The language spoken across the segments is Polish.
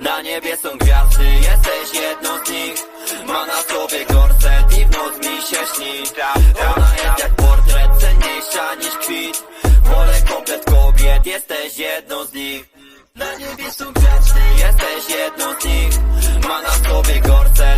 Na niebie są gwiazdy, jesteś jedną z nich. Ma na sobie gorset i w noc mi się śni. Ona jest jak portret, cenniejsza niż kwit. Wolę komplet kobiet, jesteś jedną z nich. Na niebie są gwiazdy, jesteś jedną z nich. Ma na sobie gorset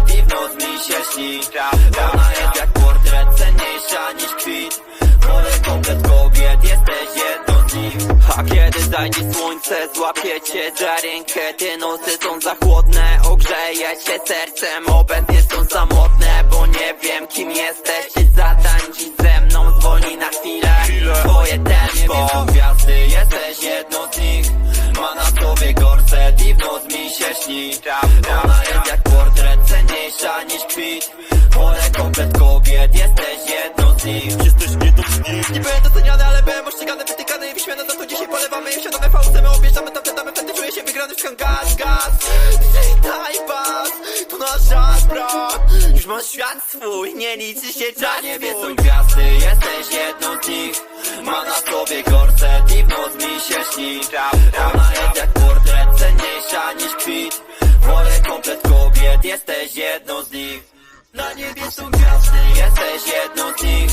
Ona jest jak portret, cenniejsza niż kwit. Wolę komplet kobiet, jesteś jedną z nich. A kiedy zajdzie słońce, złapię cię za rękę. Te noce są za chłodne, ogrzeję się sercem. Obecnie są samotne, bo nie wiem kim jesteś. Czy zatańczyć ze mną, zwolnij na chwilę. Twoje tempo gwiazdy, jesteś jedną z nich. Ma na sobie gorset i w noc mi się śni. Ona jest jak portret, cenniejsza niż kwit Wolę komplet kobiet, jesteś jedną z nich. Jesteś jedną z nich Nie byłem doceniany, ale byłem oszczegany, wytykany i wyśmiany. Za to dzisiaj polewamy wsiadamy w auce My objeżdżamy tam, damy wtedy czuję się wygrany w gaz, gaz. Daj pas, to nasz czas, brat Już masz świat swój, nie liczy się czas niebie swój są gwiazdy, jesteś jedną z nich. Ma na sobie gorset i w noc mi się śni. Ona jest jak portret, cenniejsza niż kwit. Wolę komplet kobiet, jesteś jedną z nich. Na niebie są gwiazdy, jesteś jedną z nich.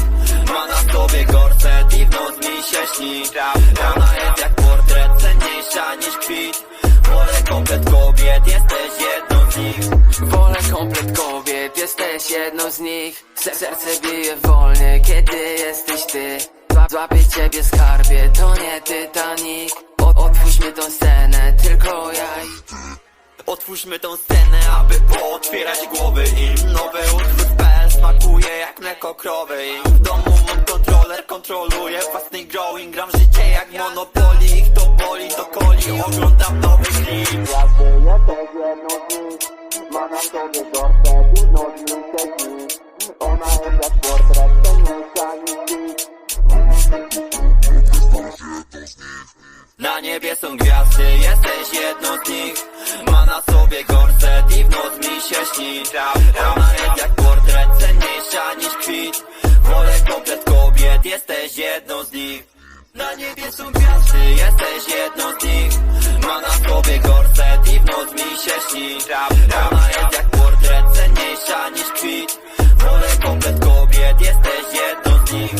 Ma na sobie gorset i w noc mi się śni. Ona jest jak portret, cenniejsza niż kwit. Wolę komplet kobiet, jesteś jedną z nich. Wolę komplet kobiet, jesteś jedną z nich. Ser- Serce bije wolnie, kiedy jesteś ty. Zła- Złapię ciebie skarbie, to nie Titanic. O- Otwórzmy tą scenę, tylko ja Otwórzmy tą scenę, aby pootwierać głowy im. Nowy utwór smakuje jak mleko krowy I w domu mam kontroler, kontroluję własny growing. Gram życie jak Monopoly, ich to boli, to coli. Oglądam nowy klip Na Na niebie są gwiazdy, jesteś jedną z nich. Ma na sobie gorset i w noc mi się śni. Ona jest jak portret, cenniejsza niż kwit. Wolę komplet kobiet, jesteś jedną z nich. Na niebie są gwiazdy, jesteś jedną z nich. Ma na sobie gorset i w noc mi się śni. Ona jest jak portret, cenniejsza niż kwit. Wolę komplet kobiet, jesteś jedną z nich.